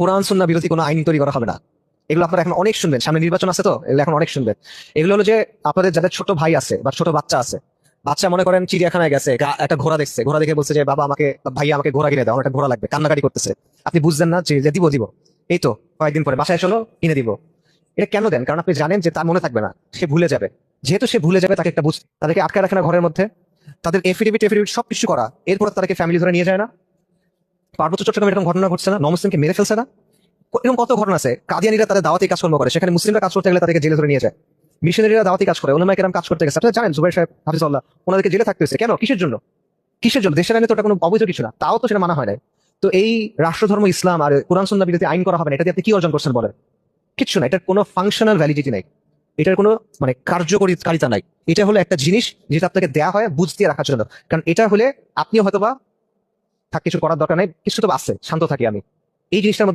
কোরআন সুন্না বিরোধী কোনো আইন তৈরি করা হবে না। এগুলো আপনারা এখন অনেক শুনবেন। সামনে নির্বাচন আছে তো? এগুলো এখন অনেক শুনবেন। এগুলো হলো যে আপনাদের যাদের ছোট ভাই আছে বা ছোট বাচ্চা আছে, বাচ্চা মনে করেন চিড়িয়াখানায় গেছে একটা ঘোড়া দেখছে। ঘোড়া দেখে বলছে যে, বাবা, আমাকে, ভাইয়া, আমাকে ঘোড়া কিনে দাও, আমার একটা ঘোড়া লাগবে। কান্নাকাটি করতেছে। আপনি বুঝছেন না যে যে দিব দিব। এই তো, কয়েকদিন পরে বাসায় চলো কিনে দিব। এটা কেন দেন? কারণ আপনি জানেন যে তার মনে থাকবে না। সে ভুলে যাবে। যেহেতু সে ভুলে যাবে, তাকে একটা বুঝ তাদেরকে আটকে রাখে না ঘরের মধ্যে। তাদের এফিডেভিট এফিডেভিট সব কিছু করা। এরপর তাদেরকে ফ্যামিলি ধরে নিয়ে যায় না। পার্বত্য চট্টগ্রামে এরকম ঘটনা ঘটছে না? নমুসলিমকে মেরে ফেলছে না? এরকম কত ঘটনা আছে? কাদিয়ানিরা তাদের দাওয়াতি কাজকর্ম করে। সেখানে মুসলিমরা কাজ করতে গেলে তাদেরকে জেলে ধরে নিয়ে যায়। মিশনারিরা দাওয়াতি কাজ করে। ওনারা কেরাম কাজ করতে গেছে। আপনারা জানেন জুবাই সাহেব হাফিজুল্লাহ ওনাদেরকে জেলে থাকতে হয়েছে। কেন? কিসের জন্য? কিসের জন্য? দেশের আইনে তো কোনো অবৈধ কিছু না। তাও তো সেটা মানা হয় নাই। তো এই রাষ্ট্রধর্ম, ইসলাম আর কোরআন সন্না বিরোধী আইন করা হবে না এটা দিয়ে আপনি কি অর্জন করছেন বলেন? কিচ্ছু না। এটার কোনো ফাংশনাল ভ্যালিডিটি নাই। এটার কোনো মানে কার্যকরিতা নাই। এটা হলো একটা জিনিস যেটা আপনাকে দেয়া হয়, বুঝ দিয়ে রাখার জন্য। কারণ এটা হলে আপনি হয়তোবা থাক কিছু করার দরকার নাই কিছু তো আছে শান্ত থাকি আমি। এই জিনিসটার